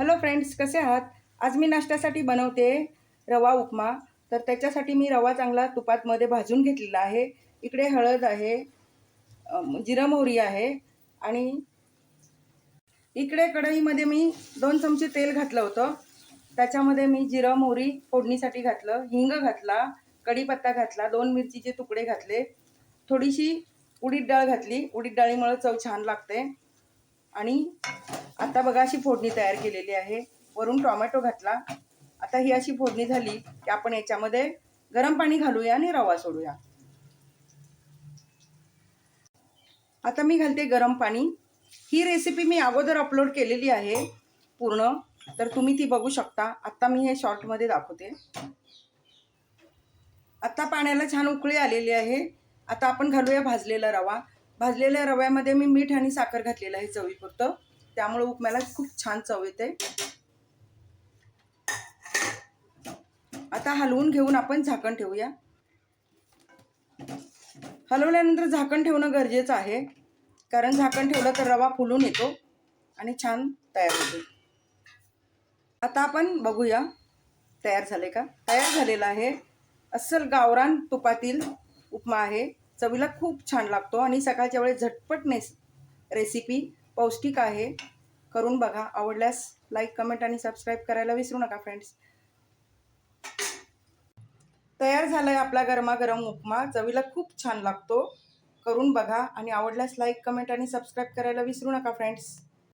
Hello friends कसे आहात? आज मी नाश्त्यासाठी बनवते रवा उपमा. तर त्याच्यासाठी मी रवा चांगला तुपातमध्ये भाजून घेतलेला आहे. इकडे हळद आहे जिरं मोहरी आहे आणि इकडे कढईमध्ये मी दोन चमचे तेल घातलं होतं. त्याच्यामध्ये मी जिरं मोहरी फोडणीसाठी घातलं हिंग घातला कढीपत्ता घातला दोन मिरचीचे तुकडे घातले थोडीशी उडीद डाळ घातली. उडीद डाळीमुळं चव छान लागते. आणि आता बघा अशी फोडणी तयार केलेली आहे. वरून टोमॅटो घातला. आता ही अशी फोडणी झाली की आपण याच्यामध्ये गरम पाणी घालूया आणि रवा सोडूया. आता मी घालते गरम पाणी. ही रेसिपी मी अगोदर अपलोड केलेली आहे पूर्ण. तर तुम्ही ती बघू शकता. आता मी हे शॉर्टमध्ये दाखवते. आता पाण्याला छान उकळी आलेली आहे. आता आपण घालूया भाजलेला रवा. भाजलेल्या रव्यामध्ये मी मीठ आणि साखर घातलेलं आहे चवीपुरतं त्यामुळे उपम्याला खूप छान चव येते. आता हलवून घेऊन आपण झाकण ठेवूया. हलवल्यानंतर झाकण ठेवणं गरजेचं आहे. कारण झाकण ठेवलं तर रवा फुलून येतो आणि छान तयार होतो. आता आपण बघूया तयार झाले का? तयार झालेला आहे. अस्सल गावरान तुपातील उपमा आहे. चवीला खूप छान लागतो आणि सकाळच्या वेळेस झटपट नेस रेसिपी पौष्टिक आहे. करून बघा. आवडल्यास लाईक कमेंट आणि सबस्क्राईब करायला विसरू नका फ्रेंड्स तयार झालाय आपला गरमागरम उपमा. चवीला खूप छान लागतो. करून बघा. आणि आवडल्यास लाईक कमेंट आणि सबस्क्राईब करायला विसरू नका फ्रेंड्स